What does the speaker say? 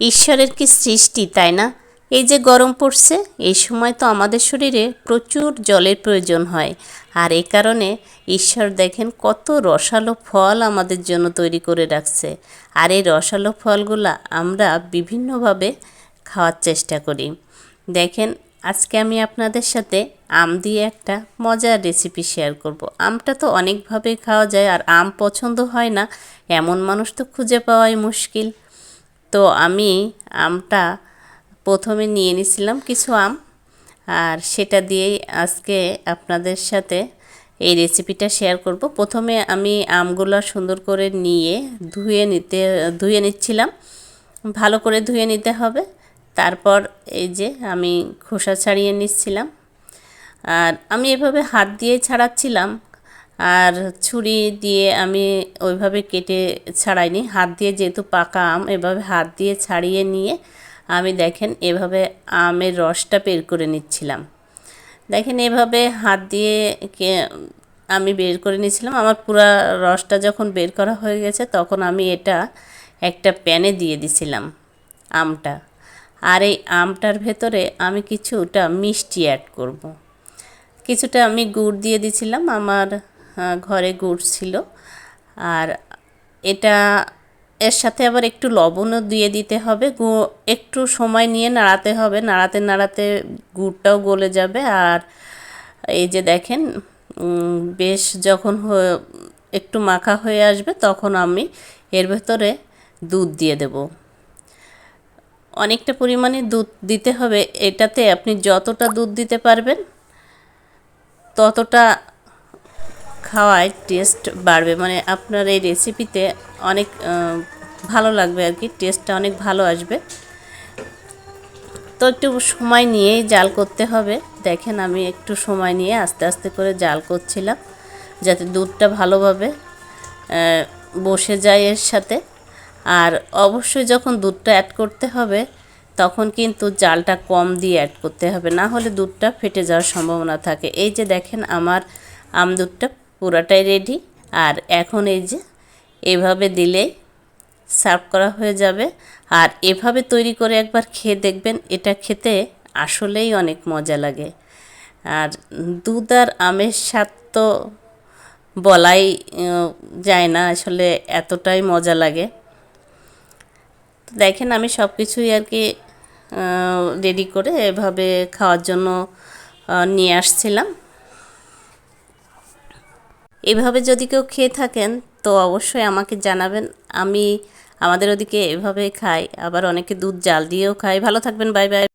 ঈশ্বরের কি সৃষ্টি, তাই না? এই যে গরম পড়ছে, এই সময় তো আমাদের শরীরে প্রচুর জলের প্রয়োজন হয়। আর এই কারণে ঈশ্বর দেখেন কত রসালো ফল আমাদের জন্য তৈরি করে রাখছে। আর এই রসালো ফলগুলা আমরা বিভিন্নভাবে খাওয়ার চেষ্টা করি। দেখেন, আজকে আমি আপনাদের সাথে আম দিয়ে একটা মজার রেসিপি শেয়ার করব। আমটা তো অনেকভাবে খাওয়া যায়, আর আম পছন্দ হয় না। এমন মানুষ তো খুঁজে পাওয়াই মুশকিল। তো আমি আমটা প্রথমে নিয়ে নিছিলাম কিছু আম, আর সেটা দিয়েই আজকে আপনাদের সাথে এই রেসিপিটা শেয়ার করব। প্রথমে আমি আমগুলো সুন্দর করে নিয়ে ধুয়ে নিতে, ধুয়ে নিচ্ছিলাম। ভালো করে ধুয়ে নিতে হবে। তারপর এই যে আমি খোসা ছাড়িয়ে নিচ্ছিলাম। আর আমি এভাবে হাত দিয়ে ছাড়াচ্ছিলাম আর ছুরি দিয়ে আমি ওইভাবে কেটে ছাড়াইনি। হাত দিয়ে যেহেতু পাকা আম, এভাবে হাত দিয়ে ছাড়িয়ে নিয়ে আমি দেখেন এভাবে আমের রসটা বের করে নিচ্ছিলাম। দেখেন এভাবে হাত দিয়ে আমি বের করে নিয়েছিলাম আমার পুরা রসটা যখন বের করা হয়ে গেছে তখন আমি এটা একটা প্যানে দিয়ে দিছিলাম আমটা। আর এই আমটার ভেতরে আমি কিছুটা মিষ্টি অ্যাড করব। কিছুটা আমি গুড় দিয়ে দিছিলাম। আমার ঘরে গুড় ছিল। আর এটা, এর সাথে আবার একটু লবণও দিয়ে দিতে হবে। গু, একটু সময় নিয়ে নাড়াতে হবে। নাড়াতে নাড়াতে গুড়টাও গলে যাবে। আর এই যে দেখেন বেশ যখন একটু মাখা হয়ে আসবে তখন আমি এর ভেতরে দুধ দিয়ে দেব। অনেকটা পরিমাণে দুধ দিতে হবে। এটাতে আপনি যতটা দুধ দিতে পারবেন, ততটা খাওয়ায় টেস্ট বাড়বে। মানে আপনার এই রেসিপিতে অনেক ভালো লাগবে আর কি টেস্টটা অনেক ভালো আসবে। তো একটু সময় নিয়েই জাল করতে হবে। দেখেন আমি একটু সময় নিয়ে আস্তে আস্তে করে জাল করছিলাম, যাতে দুধটা ভালোভাবে বসে যায় এর সাথে। আর অবশ্যই যখন দুধটা অ্যাড করতে হবে, তখন কিন্তু জালটা কম দিয়ে অ্যাড করতে হবে। না হলে দুধটা ফেটে যাওয়ার সম্ভাবনা থাকে। এই যে দেখেন আমার আম দুধটা পুরাটাই রেডি আর এখন এই যে এভাবে দিলেই সার্ভ করা হয়ে যাবে। আর এভাবে তৈরি করে একবার খেয়ে দেখবেন, এটা খেতে আসলেই অনেক মজা লাগে। আর দুধ আর আমের স্বাদ তো বলাই যায় না, আসলে এতটাই মজা লাগে। দেখেন, আমি সব কিছুই আর কি রেডি করে এভাবে খাওয়ার জন্য নিয়ে আসছিলাম। এভাবে যদি কেউ খেয়ে থাকেন, তো অবশ্যই আমাকে জানাবেন। আমি আমাদের ওদিকে এভাবে খাই, আবার অনেকে দুধ জাল দিয়েও খাই। ভালো থাকবেন, বাই বাই।